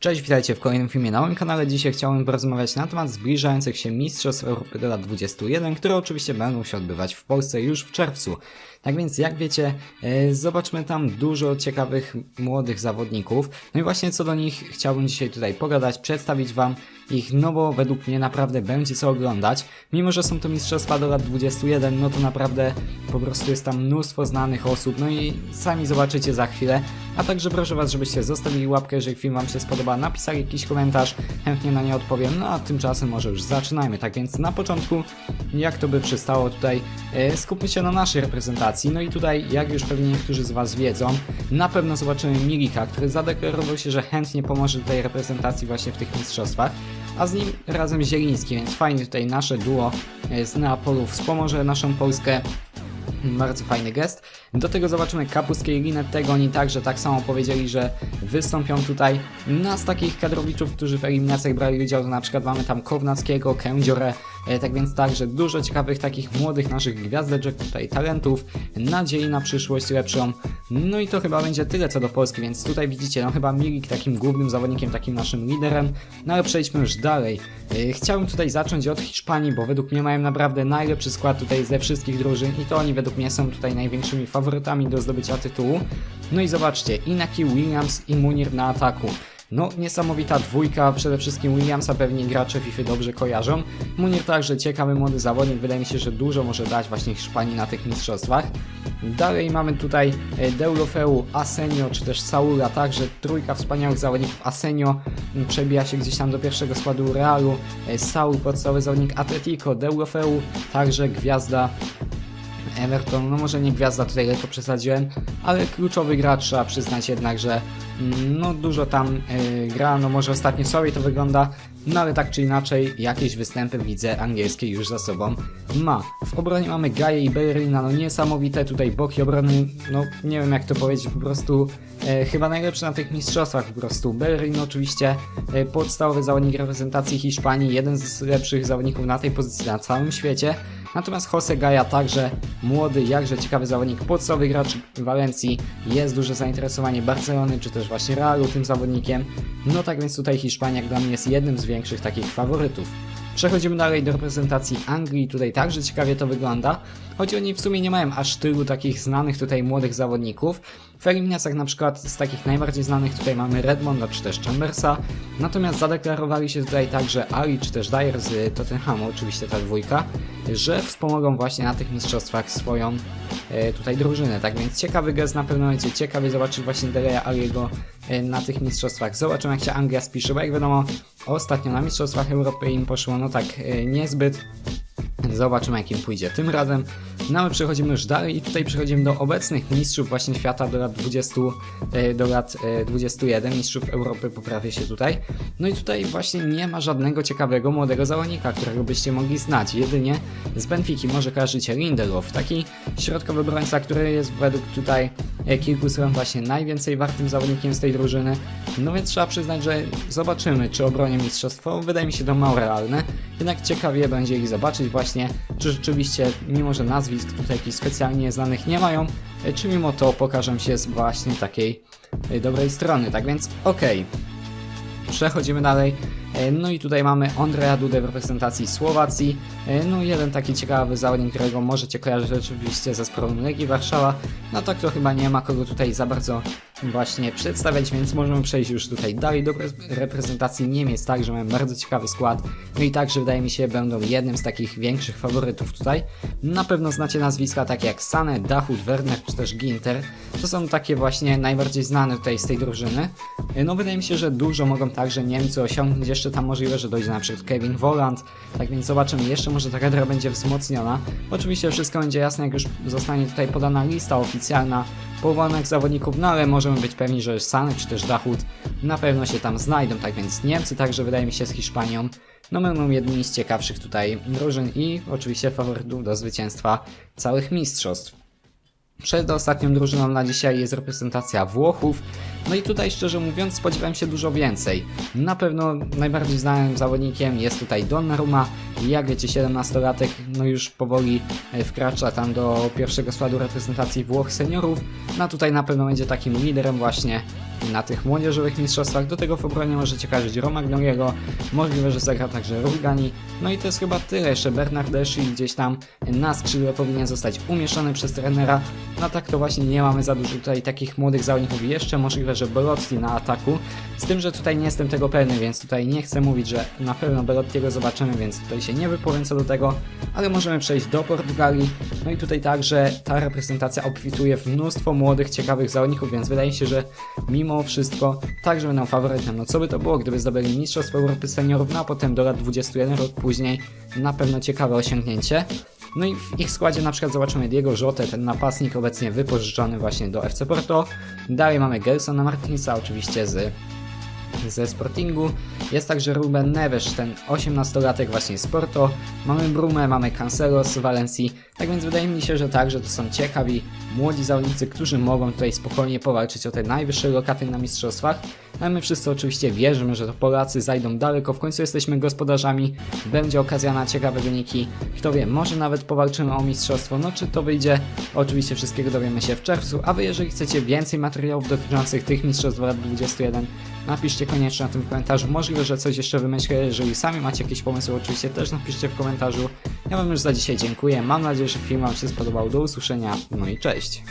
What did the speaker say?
Cześć, witajcie w kolejnym filmie na moim kanale. Dzisiaj chciałem porozmawiać na temat zbliżających się Mistrzostw Europy do lat 21, które oczywiście będą się odbywać w Polsce już w czerwcu. Tak więc, jak wiecie, e, zobaczmy tam dużo ciekawych młodych zawodników. No i właśnie co do nich chciałbym dzisiaj tutaj pogadać, przedstawić Wam ich, no bo według mnie naprawdę będzie co oglądać. Mimo, że są to mistrzostwa do lat 21, no to naprawdę po prostu jest tam mnóstwo znanych osób, no i sami zobaczycie za chwilę. A także proszę Was, żebyście zostawili łapkę, jeżeli film Wam się spodoba, napisali jakiś komentarz, chętnie na nie odpowiem, no a tymczasem może już zaczynajmy. Tak więc na początku, jak to by przystało tutaj, e, skupmy się na naszej reprezentacji. No i tutaj, jak już pewnie niektórzy z Was wiedzą, na pewno zobaczymy Milika, który zadeklarował się, że chętnie pomoże tej reprezentacji właśnie w tych mistrzostwach a z nim razem Zieliński, więc fajnie tutaj nasze duo e, z Neapolu wspomoże naszą Polskę. Bardzo fajny gest. Do tego zobaczymy Kapustkę i Linettego. Oni także tak samo powiedzieli, że wystąpią tutaj. No z takich kadrowiczów, którzy w eliminacjach brali udział, to na przykład mamy tam Kownackiego, Kędziorę, e, tak więc także dużo ciekawych takich młodych naszych gwiazdeczek tutaj talentów, nadziei na przyszłość lepszą. No i to chyba będzie tyle co do Polski, więc tutaj widzicie, no chyba Milik takim głównym zawodnikiem, takim naszym liderem. No ale przejdźmy już dalej. E, Chciałbym tutaj zacząć od Hiszpanii, bo według mnie mają naprawdę najlepszy skład tutaj ze wszystkich drużyn i to oni według mnie są tutaj największymi faworytami do zdobycia tytułu. No i zobaczcie, Inaki Williams i Munir na ataku. No, niesamowita dwójka, przede wszystkim Williamsa pewnie gracze FIFA dobrze kojarzą. Munir także ciekawy młody zawodnik, wydaje mi się, że dużo może dać właśnie Hiszpanii na tych mistrzostwach. Dalej mamy tutaj e, Deulofeu, Asenio, czy też Saula, także trójka wspaniałych zawodników. Asenio m, przebija się gdzieś tam do pierwszego składu Realu, e, Saul podstawowy zawodnik Atletico, Deulofeu także gwiazda Everton, no może nie gwiazda tutaj lekko przesadziłem, ale kluczowy gracz trzeba przyznać jednak, że mm, no dużo tam y, gra, no może ostatnio sobie to wygląda, no ale tak czy inaczej jakieś występy widzę angielskie już za sobą ma. W obronie mamy Gaję i Berlina, no niesamowite tutaj boki obrony, no nie wiem jak to powiedzieć, po prostu e, chyba najlepszy na tych mistrzostwach po prostu. Berlin oczywiście e, podstawowy zawodnik reprezentacji Hiszpanii, jeden z lepszych zawodników na tej pozycji na całym świecie. Natomiast Jose Gaja także młody, jakże ciekawy zawodnik, podstawowy gracz Walencji, jest duże zainteresowanie Barcelony czy też właśnie Realu tym zawodnikiem. No tak więc tutaj Hiszpania dla mnie jest jednym z większych takich faworytów. Przechodzimy dalej do reprezentacji Anglii, tutaj także ciekawie to wygląda, choć oni w sumie nie mają aż tylu takich znanych tutaj młodych zawodników. W eliminacjach na przykład z takich najbardziej znanych tutaj mamy Redmonda czy też Chambersa, natomiast zadeklarowali się tutaj także Ali czy też Dyer z Tottenhamu, oczywiście ta dwójka, że wspomogą właśnie na tych mistrzostwach swoją e, tutaj drużynę. Tak więc ciekawy gest na pewno będzie ciekawy zobaczyć właśnie Deleya Aliego e, na tych mistrzostwach. Zobaczymy jak się Anglia spisze, bo jak wiadomo ostatnio na mistrzostwach Europy im poszło no tak e, niezbyt. Zobaczymy jak im pójdzie tym razem. No my przechodzimy już dalej i tutaj przechodzimy do obecnych mistrzów właśnie świata do lat 20, e, do lat e, 21, mistrzów Europy poprawię się tutaj. No i tutaj właśnie nie ma żadnego ciekawego młodego zawodnika, którego byście mogli znać. Jedynie z Benfiki może kojarzycie Lindelof, taki środkowy obrońca, który jest według tutaj e, kilku stron właśnie najwięcej wartym zawodnikiem z tej drużyny. No więc trzeba przyznać, że zobaczymy czy obronię mistrzostwo. Wydaje mi się to mało realne, jednak ciekawie będzie ich zobaczyć właśnie, czy rzeczywiście, mimo że nazwisk tutaj jakichś specjalnie znanych nie mają, e, czy mimo to pokażą się z właśnie takiej e, dobrej strony. Tak więc okej. Przechodzimy dalej. E, No i tutaj mamy Andrea Dudę w reprezentacji Słowacji. No jeden taki ciekawy zawodnik, którego możecie kojarzyć oczywiście ze sprawą Legii Warszawa. No tak to chyba nie ma kogo tutaj za bardzo właśnie przedstawiać, więc możemy przejść już tutaj dalej do re- reprezentacji Niemiec, także mamy bardzo ciekawy skład. No i także wydaje mi się będą jednym z takich większych faworytów tutaj. Na pewno znacie nazwiska takie jak Sane, Dachut, Werner czy też Ginter. To są takie właśnie najbardziej znane tutaj z tej drużyny. No wydaje mi się, że dużo mogą także Niemcy osiągnąć. Jeszcze tam możliwe, że dojdzie na przykład Kevin Voland. Tak więc zobaczymy. Jeszcze może ta kadra będzie wzmocniona. Oczywiście wszystko będzie jasne, jak już zostanie tutaj podana lista oficjalna powołanych zawodników, no ale możemy być pewni, że Sane czy też Dachut na pewno się tam znajdą. Tak więc Niemcy także wydaje mi się z Hiszpanią. No będą jednymi z ciekawszych tutaj drużyn i oczywiście faworytów do zwycięstwa całych mistrzostw. Przed ostatnią drużyną na dzisiaj jest reprezentacja Włochów. No i tutaj szczerze mówiąc spodziewałem się dużo więcej. Na pewno najbardziej znanym zawodnikiem jest tutaj Donnarumma. Jak wiecie 17-latek no już powoli e, wkracza tam do pierwszego składu reprezentacji Włoch seniorów. No tutaj na pewno będzie takim liderem właśnie na tych młodzieżowych mistrzostwach. Do tego w obronie możecie kojarzyć Romagnoliego, możliwe, że zagra także Rugani. No i to jest chyba tyle. Jeszcze Bernardeschi gdzieś tam na skrzydle powinien zostać umieszczony przez trenera. No tak to właśnie nie mamy za dużo tutaj takich młodych zawodników. Jeszcze możliwe, że Belotti na ataku. Z tym, że tutaj nie jestem tego pewny, więc tutaj nie chcę mówić, że na pewno Belottiego zobaczymy, więc tutaj się nie wypowiem co do tego, ale możemy przejść do Portugalii. No i tutaj także ta reprezentacja obfituje w mnóstwo młodych, ciekawych zawodników, więc wydaje się, że mimo wszystko także będą faworytem. No co by to było, gdyby zdobyli Mistrzostwo Europy Seniorów, no a potem do lat 21 rok później na pewno ciekawe osiągnięcie. No i w ich składzie na przykład zobaczymy Diego Jotę, ten napastnik obecnie wypożyczony właśnie do FC Porto. Dalej mamy Gelsona Martinsa oczywiście z ze Sportingu. Jest także Ruben Neves, ten 18-latek właśnie z Porto. Mamy Brumę, mamy Cancelo z Walencji. Tak więc wydaje mi się, że tak, że to są ciekawi młodzi zawodnicy, którzy mogą tutaj spokojnie powalczyć o te najwyższe lokaty na mistrzostwach. Ale my wszyscy oczywiście wierzymy, że to Polacy zajdą daleko. W końcu jesteśmy gospodarzami. Będzie okazja na ciekawe wyniki. Kto wie, może nawet powalczymy o mistrzostwo. No czy to wyjdzie? Oczywiście wszystkiego dowiemy się w czerwcu. A wy jeżeli chcecie więcej materiałów dotyczących tych mistrzostw lat 21, napiszcie koniecznie na tym w komentarzu. Możliwe, że coś jeszcze wymyślę. Jeżeli sami macie jakieś pomysły, oczywiście też napiszcie w komentarzu. Ja wam już za dzisiaj dziękuję. Mam nadzieję, że film wam się spodobał. Do usłyszenia. No i cześć.